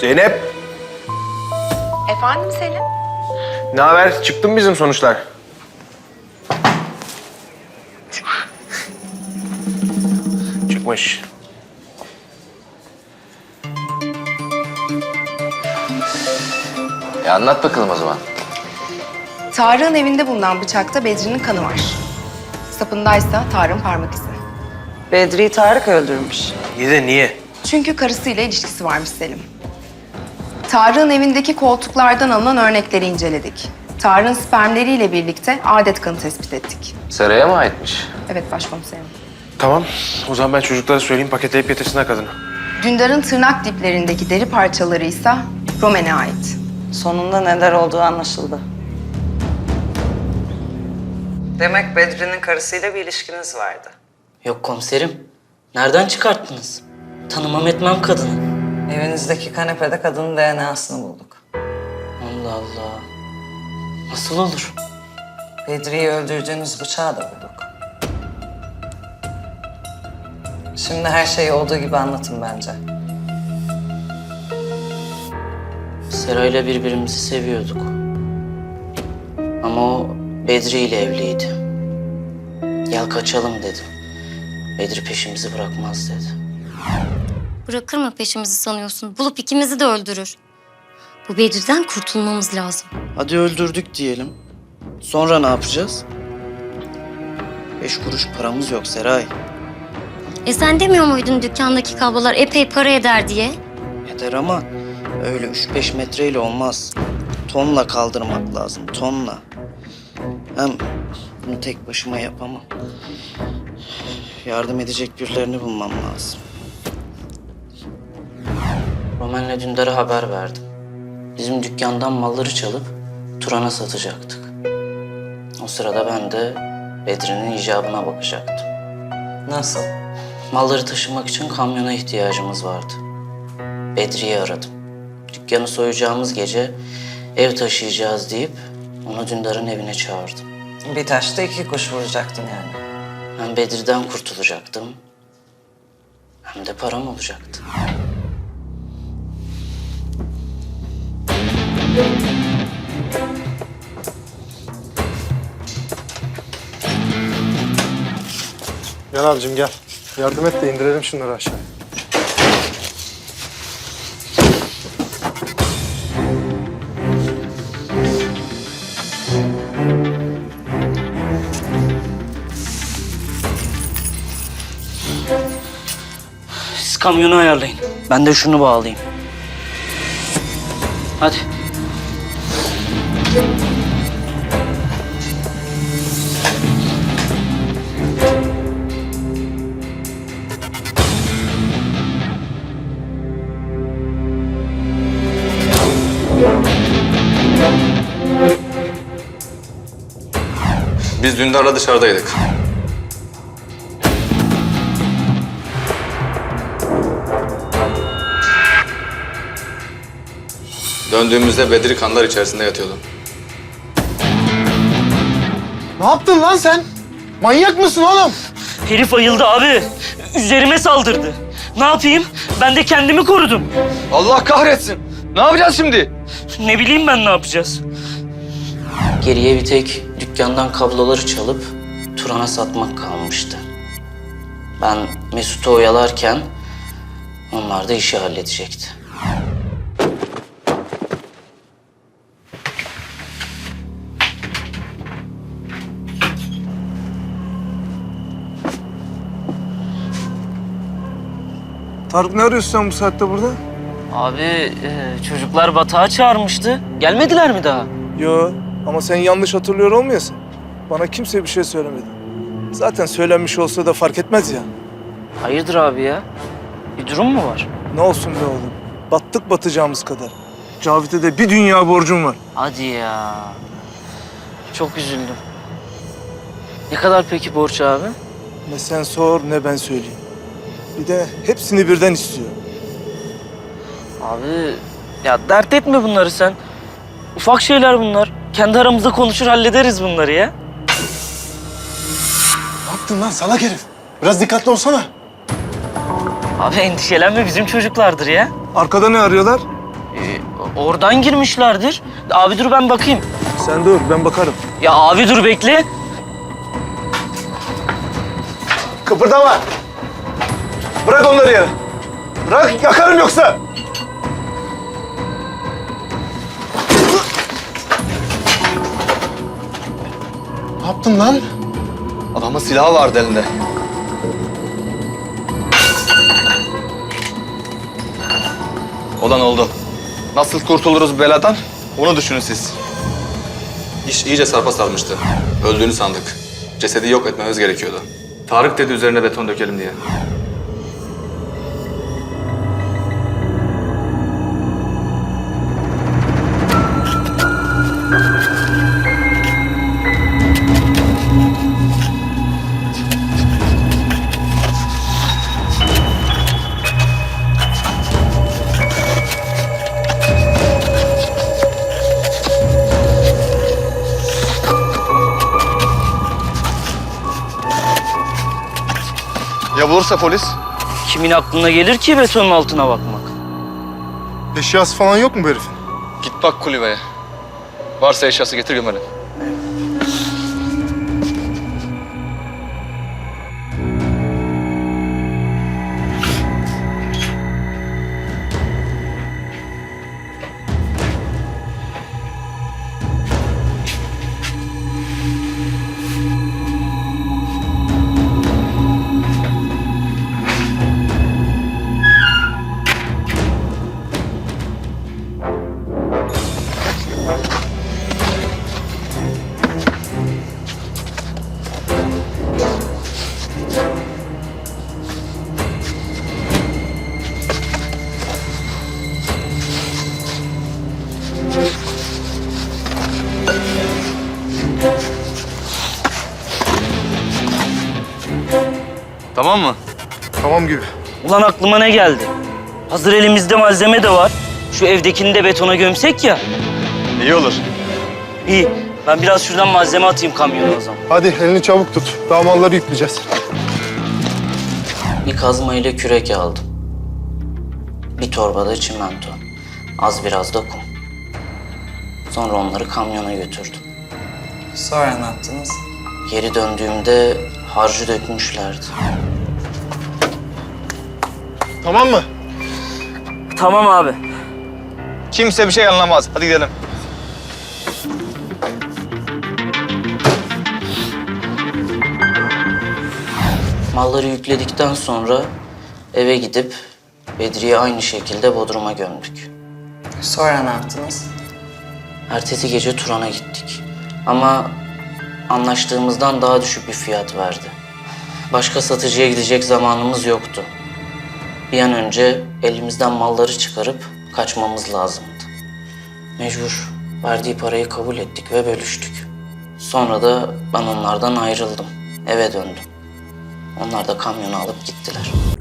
Zeynep, Efendim Selim? ne haber? Çıktı mı bizim sonuçlar? Çıkmış. E anlat bakalım o zaman. Tarık'ın evinde bulunan bıçakta Bedri'nin kanı var. Sapındaysa Tarık'ın parmak izi. Bedri'yi Tarık öldürmüş. İyi de niye? Çünkü karısıyla ilişkisi varmış Selim. Tarık'ın evindeki koltuklardan alınan örnekleri inceledik. Tarık'ın spermleriyle birlikte adet kanı tespit ettik. Saraya mı aitmiş? Evet başkomiserim. Tamam, o zaman ben çocuklara söyleyeyim paketleyip getirsinler kadını. Dündar'ın tırnak diplerindeki deri parçaları ise Romen'e ait. Sonunda neler olduğu anlaşıldı. Demek Bedri'nin karısıyla bir ilişkiniz vardı. Yok komiserim. Nereden çıkarttınız? Tanımam etmem kadını. Evinizdeki kanepede kadının DNA'sını bulduk. Allah Allah. Nasıl olur? Bedri'yi öldürdüğünüz bıçağı da bulduk. Şimdi her şeyi olduğu gibi anlatın bence. Seray'la birbirimizi seviyorduk. Ama o Bedri ile evliydi. Gel kaçalım dedim. Bedri peşimizi bırakmaz dedi. Bırakır mı peşimizi sanıyorsun? Bulup ikimizi de öldürür. Bu Bedir'den kurtulmamız lazım. Hadi öldürdük diyelim. Sonra ne yapacağız? Beş kuruş paramız yok Seray. E sen demiyor muydun dükkandaki kablolar epey para eder diye? Eder ama öyle üç beş metreyle olmaz. Tonla kaldırmak lazım, tonla. Hem bunu tek başıma yapamam. Yardım edecek birilerini bulmam lazım. Roman'la Dündar'a haber verdim. Bizim dükkandan malları çalıp Turan'a satacaktık. O sırada ben de Bedri'nin icabına bakacaktım. Nasıl? Malları taşımak için kamyona ihtiyacımız vardı. Bedri'yi aradım. Dükkanı soyacağımız gece ev taşıyacağız deyip onu Dündar'ın evine çağırdım. Bir taşta iki kuş vuracaktın yani. Hem Bedir'den kurtulacaktım hem de param olacaktı. Gel abicim gel. Yardım et de indirelim şunları aşağı. Siz kamyonu ayarlayın. Ben de şunu bağlayayım. Hadi. Biz Dündar'la dışarıdaydık. Döndüğümüzde Bedri kanlar içerisinde yatıyordu. Ne yaptın lan sen? Manyak mısın oğlum? Herif ayıldı abi. Üzerime saldırdı. Ne yapayım? Ben de kendimi korudum. Allah kahretsin. Ne yapacağız şimdi? Ne bileyim ben ne yapacağız? Geriye bir tek dükkandan kabloları çalıp Turan'a satmak kalmıştı. Ben Mesut'u oyalarken onlar da işi halledecekti. Tarık ne arıyorsun sen bu saatte burada? Abi e, çocuklar batağa çağırmıştı. Gelmediler mi daha? Yo ama sen yanlış hatırlıyor olmayasın. Bana kimse bir şey söylemedi. Zaten söylenmiş olsa da fark etmez ya. Hayırdır abi ya? Bir durum mu var? Ne olsun be oğlum. Battık batacağımız kadar. Cavit'e de bir dünya borcum var. Hadi ya. Çok üzüldüm. Ne kadar peki borç abi? Ne sen sor ne ben söyleyeyim. Bir de hepsini birden istiyor. Abi ya dert etme bunları sen. Ufak şeyler bunlar. Kendi aramızda konuşur hallederiz bunları ya. Ne yaptın lan salak herif? Biraz dikkatli olsana. Abi endişelenme bizim çocuklardır ya. Arkada ne arıyorlar? oradan girmişlerdir. Abi dur ben bakayım. Sen dur ben bakarım. Ya abi dur bekle. Kıpırdama. Bırak onları yere. Bırak yakarım yoksa. Yaptın lan? Adamın silahı vardı elinde. Olan oldu. Nasıl kurtuluruz beladan? Onu düşünün siz. İş iyice sarpa sarmıştı. Öldüğünü sandık. Cesedi yok etmemiz gerekiyordu. Tarık dedi üzerine beton dökelim diye. Bulursa polis? Kimin aklına gelir ki betonun altına bakmak? Eşyası falan yok mu bu herifin? Git bak kulübeye. Varsa eşyası getir gömelim. Tamam mı? Tamam gibi. Ulan aklıma ne geldi? Hazır elimizde malzeme de var. Şu evdekini de betona gömsek ya. İyi olur. İyi. Ben biraz şuradan malzeme atayım kamyona o zaman. Hadi elini çabuk tut. Daha malları yükleyeceğiz. Bir kazma ile kürek aldım. Bir torbada çimento. Az biraz da kum. Sonra onları kamyona götürdüm. Sonra ne yaptınız? Geri döndüğümde harcı dökmüşlerdi. Tamam mı? Tamam abi. Kimse bir şey anlamaz. Hadi gidelim. Malları yükledikten sonra eve gidip Bedri'yi aynı şekilde Bodrum'a gömdük. Sonra ne yaptınız? Ertesi gece Turan'a gittik. Ama anlaştığımızdan daha düşük bir fiyat verdi. Başka satıcıya gidecek zamanımız yoktu. Bir an önce elimizden malları çıkarıp kaçmamız lazımdı. Mecbur verdiği parayı kabul ettik ve bölüştük. Sonra da ben onlardan ayrıldım. Eve döndüm. Onlar da kamyonu alıp gittiler.